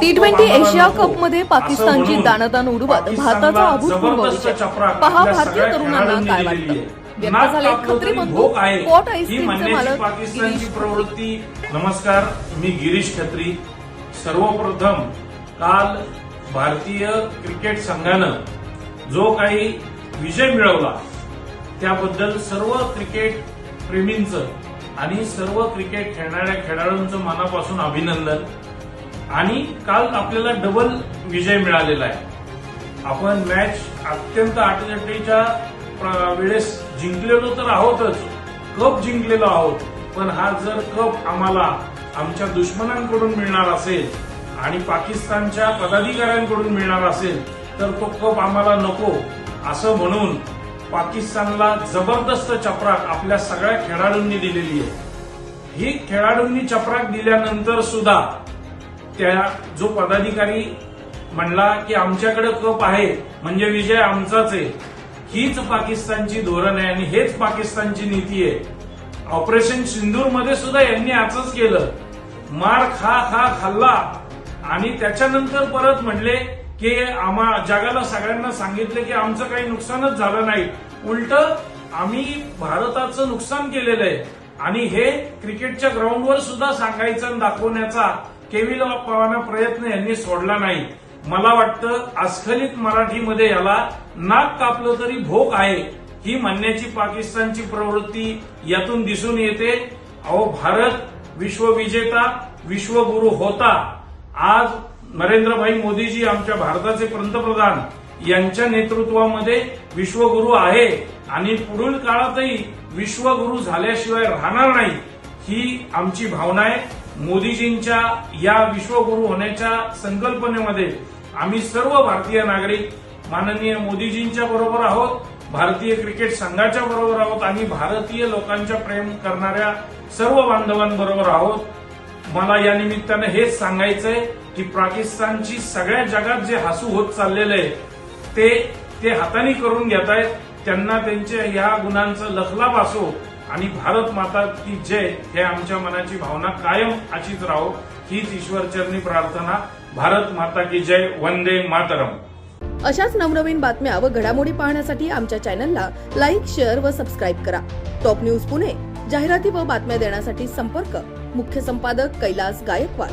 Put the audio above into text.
T twenty Asia. कपमध्ये पाकिस्तानची दाणदाण उडवत भारताचा अभूतपूर्व विजय. पहा भारतीय तरुणांना काय वाटतं. व्यक्त झाले खत्री बंधू. आईस्क्रीमचे मालक गिरीश प्रवृत्ती. नमस्कार मी गिरीश खत्री. सर्वप्रथम काल भारतीय क्रिकेट संघानं जो काही विजय मिळवला त्याबद्दल सर्व क्रिकेट प्रेमींचं आणि सर्व क्रिकेट खेळणाऱ्या खेळाडूंचं मनापासून अभिनंदन. आणि काल आपल्याला डबल विजय मिळालेला आहे. आपण मॅच अत्यंत अटीतटीच्या वेळेस जिंकलेलो तर आहोतच कप जिंकलेलो आहोत पण हा जर कप आम्हाला आमच्या दुश्मनांकडून मिळणार असेल आणि पाकिस्तानच्या पदाधिकाऱ्यांकडून मिळणार असेल तर तो कप आम्हाला नको. असं म्हणून पाकिस्तानला जबरदस्त चपराक आपल्या सगळ्या खेळाडूंनी दिलेली आहे. ही खेळाडूंनी चपराक दिल्यानंतर सुद्धा त्या जो पदाधिकारी म्हणला की आमच्याकडे कप आहे म्हणजे विजय आमचाच आहे. हीच पाकिस्तानची धोरण आहे आणि हेच पाकिस्तानची नीती आहे. ऑपरेशन सिंदूरमध्ये सुद्धा यांनी असंच केलं. मार खा खा खाल्ला. आणि त्याच्यानंतर परत म्हणले की आम्हा जगाला सगळ्यांना सांगितलं की आमचं काही नुकसानच झालं नाही. उलट आम्ही भारताचं नुकसान केलेलं आहे. आणि हे क्रिकेटच्या ग्राउंडवर सुद्धा सांगायचं आणि दाखवण्याचा केविलवाना प्रयत्न यांनी सोडला नाही. मला वाटतं अस्खलित मराठीमध्ये याला नाक कापलं तरी भोक आहे. ही म्हणण्याची पाकिस्तानची प्रवृत्ती यातून दिसून येते. अहो भारत विश्वविजेता विश्वगुरु होता. आज नरेंद्रभाई मोदीजी आमच्या भारताचे पंतप्रधान. यांच्या नेतृत्वामध्ये विश्वगुरु आहे. आणि पुढील काळातही विश्वगुरु झाल्याशिवाय राहणार नाही. ही आमची भावना आहे. मोदीजींच्या या विश्वगुरु होण्याच्या संकल्पनेमध्ये आम्ही सर्व भारतीय नागरिक माननीय मोदीजींच्या बरोबर आहोत भारतीय क्रिकेट संघाच्या बरोबर आहोत आणि भारतीय लोकांच्या प्रेम करणाऱ्या सर्व बांधवांबरोबर आहोत. मला या निमित्तानं हेच सांगायचंय की पाकिस्तानची सगळ्या जगात जे हसू होत चाललेलं आहे ते ते हाताने करून घेत आहेत त्यांना त्यांच्या या गुणांचं लखलाभ असो आणि भारत माता की जय हे आमच्या मनाची भावना कायम अशीच राहो हीच ईश्वरचरणी प्रार्थना. भारत माता की जय वंदे मातरम. अशाच नवनवीन बातम्या व घडामोडी पाहण्यासाठी आमच्या चॅनलला लाईक शेअर व सबस्क्राईब करा. टॉप न्यूज पुणे जाहिराती व बातम्या देण्यासाठी संपर्क. मुख्य संपादक कैलास गायकवाड.